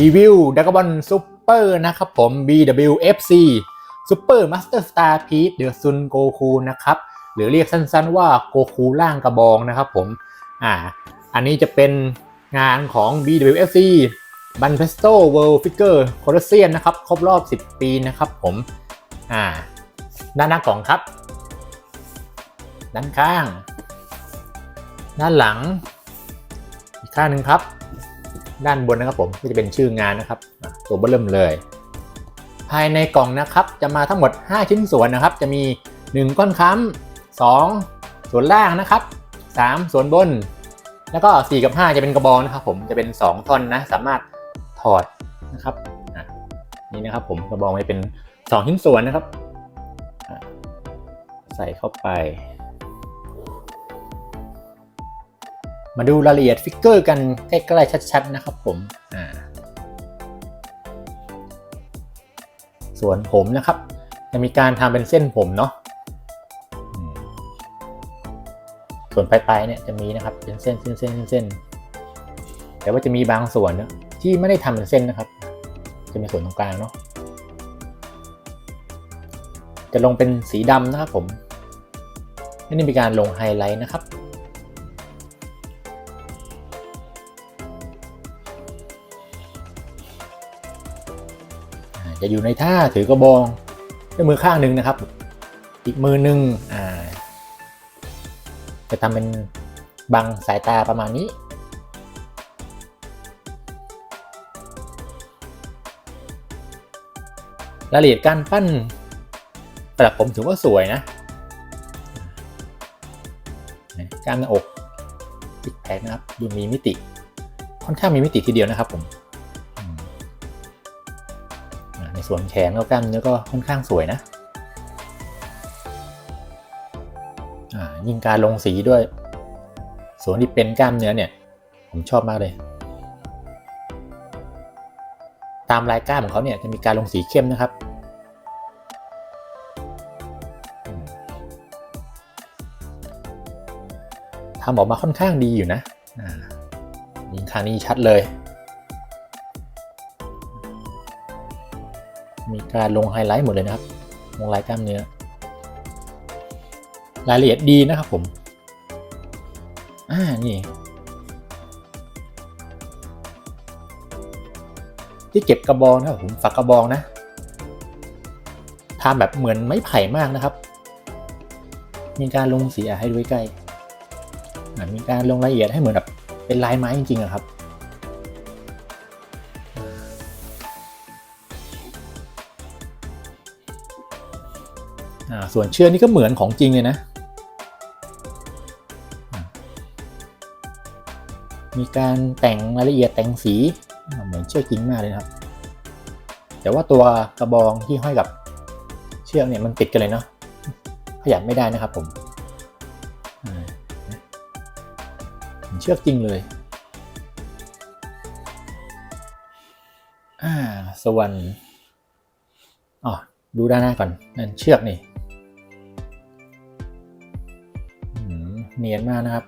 รีวิวดักบอลซูเปอร์นะครับผม BWFC Super Master Star Piece เดอะซุนโกคูนะครับ หรือเรียกสั้นๆว่าโกคูล่างกระบองนะครับผม อ่า อันนี้จะเป็นงานของ BWFC b a n f e s t o World Figure Colosseum นะครับ ครบรอบ 10 ปีนะครับผม อ่า ด้านหน้ากล่องครับ ด้านข้าง ด้านหลัง อีกข้างหนึ่งครับ ด้านบนนะครับผมก็จะเป็นชื่องานนะครับ ตัวเบอร์เริ่มเลย ภายในกล่องนะครับ จะมาทั้งหมด 5 ชิ้นส่วนนะครับ จะมี 1 ก้อนค้ำ2ส่วนล่างนะครับ 3 ส่วนบน แล้วก็ 4 กับ 5 จะเป็นกระบองนะครับ ผมจะเป็น 2 ท่อนนะ สามารถถอดนะครับนี่นะครับ ผมกระบองจะเป็น 2 ชิ้นส่วนนะครับ ใส่เข้าไป มาดูรายละเอียดฟิกเกอร์กันใกล้ๆชัดๆนะครับผมอ่าส่วนผมนะครับ จะมีการทำเป็นเส้นผมเนาะส่วนปลายๆเนี่ยจะมีนะครับเป็นเส้นเส้นเส้นเส้นแต่ว่าจะมีบางส่วนเนะที่ไม่ได้ทำเป็นเส้นนะครับ จะมีส่วนตรงกลางเนาะจะลงเป็นสีดำนะครับผม นี่มีการลงไฮไลท์นะครับ จะอยู่ในท่าถือกระบองด้วยมือข้างหนึ่งนะครับ อีกมือหนึ่งอ่าจะทำเป็นบังสายตาประมาณนี้ รายละเอียดการปั้นประดับผมถือว่าสวยนะกล้ามหน้าอกติดแผกนะครับดูมีมิติ ค่อนข้างมีมิติทีเดียวนะครับผม ในส่วนแขนก็กล้ามเนื้อก็ค่อนข้างสวยนะยิ่งการลงสีด้วย ส่วนที่เป็นกล้ามเนื้อเนี่ย ผมชอบมากเลย ตามลายกล้ามของเขาเนี่ยจะมีการลงสีเข้มนะครับ ทำออกมาค่อนข้างดีอยู่นะยิงคางนี้ชัดเลย มีการลงไฮไลท์หมดเลยนะครับ ลงลายกล้ามเนื้อ รายละเอียดดีนะครับผม อ่า นี่ ที่เก็บกระบองนะครับผมฝักกระบองนะทำแบบเหมือนไม้ไผ่มากนะครับ มีการลงสีให้ดูใกล้ มีการลงรายละเอียดให้เหมือนแบบเป็นลายไม้จริงๆอะครับ ส่วนเชือกนี่ก็เหมือนของจริงเลยนะ มีการแต่งรายละเอียดแต่งสีเหมือนเชือกจริงมากเลยนะครับ แต่ว่าตัวกระบองที่ห้อยกับเชือกเนี่ยมันติดกันเลยเนาะขยับไม่ได้นะครับผมเหมือนเชือกจริงเลยอ่าส่วนอ๋อดูด้านหน้าก่อน นั่นเชือกนี่ เนียนมากนะครับ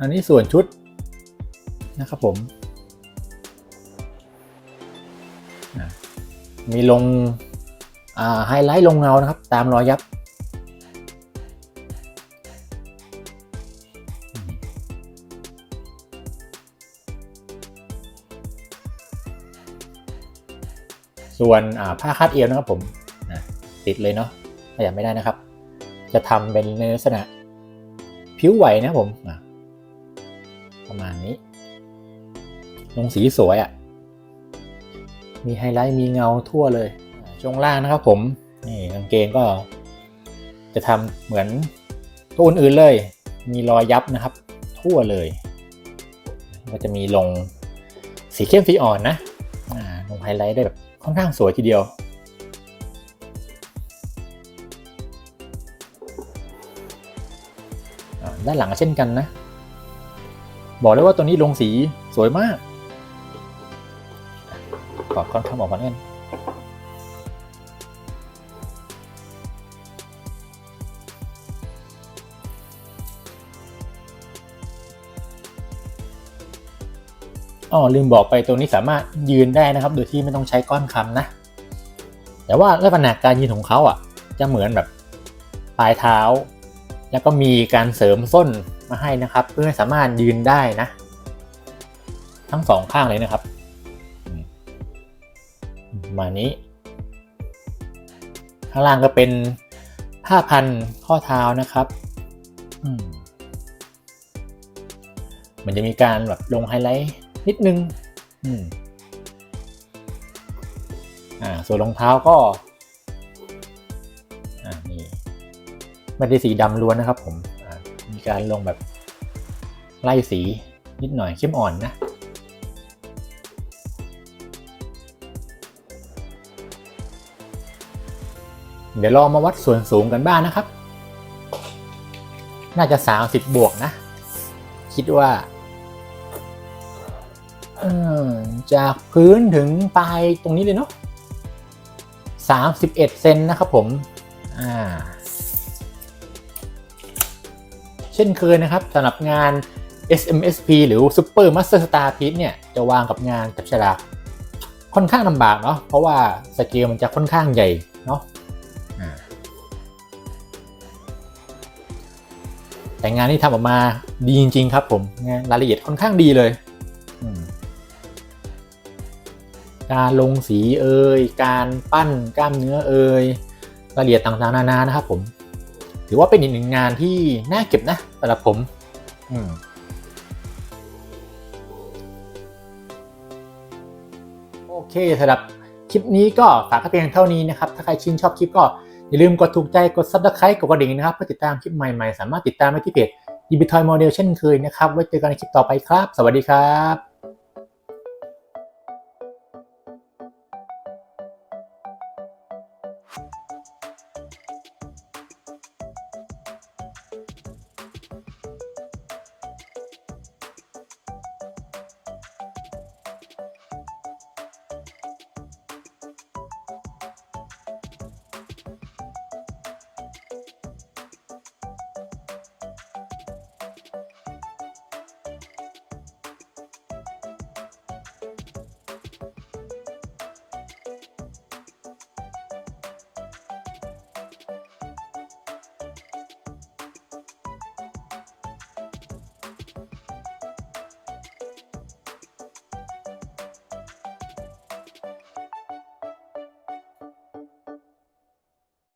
อันนี้ส่วนชุดนะครับผม มีลงไฮไลท์ลงเงานะครับ ตามรอยยับ ส่วนผ้าคาดเอวนะครับผม ติดเลยเนาะขยับไม่ได้นะครับ จะทำเป็นในลักษณะผิวไหวนะผมะประมาณนี้ ลงสีสวยอะ่ะ มีไฮไลท์มีเงาทั่วเลยช่วงล่างนะครับผมนี่กางเกงก็ จะทำเหมือนตัวอื่นๆเลย มีรอยยับนะครับ ทั่วเลยก็จะมีลงสีเข้มสีอ่อนนะลงไฮไลท์ได้แบบค่อนข้างสวยทีเดียว ด้านหลังเช่นกันนะ บอกเลยว่าตัวนี้ลงสีสวยมากกรอบค่อนข้างออกมาแน่นอ๋อลืมบอกไปตัวนี้สามารถยืนได้นะครับ โดยที่ไม่ต้องใช้ก้อนคำนะ แต่ว่าลักษณะการยืนของเขาอะ จะเหมือนแบบปลายเท้า แล้วก็มีการเสริมส้นมาให้นะครับ เพื่อให้สามารถยืนได้นะ ทั้งสองข้างเลยนะครับมานี้ ข้างล่างก็เป็นผ้าพันข้อเท้านะครับมันจะมีการแบบลงไฮไลท์นิดนึงอ่าส่วนรองเท้าก็ ไม่ได้สีดำล้วนนะครับ ผมมีการลงแบบไล่สีนิดหน่อยเข้มอ่อนนะเดี๋ยวลองมาวัดส่วนสูงกันบ้างนะครับ น่าจะ 30 บวกนะ คิดว่า จากพื้นถึงปลายตรงนี้เลยเนาะ 31 เซนนะครับผม อ่า เช่นเคยนะครับสำหรับงาน SMSP หรือ Super Master Star Piece เนี่ยจะวางกับงานจับฉลากค่อนข้างลำบากเนาะเพราะว่าสเกลมันจะค่อนข้างใหญ่เนาะอ่าแต่งานที่ทำออกมาดีจริง ๆ ครับผมงานรายละเอียดค่อนข้างดีเลยอืมการลงสีเอ่ยการปั้นกล้ามเนื้อเอ่ยรายละเอียดต่างๆนานานะครับผม ถือว่าเป็นอีกหนึ่งงานที่น่าเก็บนะสำหรับผมอืมโอเคสำหรับคลิปนี้ก็ฝากเพียงเท่านี้นะครับ ถ้าใครชื่นชอบคลิปก็อย่าลืมกดถูกใจกด subscribe กดกระดิ่งนะครับ เพื่อติดตามคลิปใหม่ๆ สามารถติดตามได้ที่เพจ d b t o y Model เช่นเคยนะครับ ไว้เจอกันในคลิปต่อไปครับ สวัสดีครับ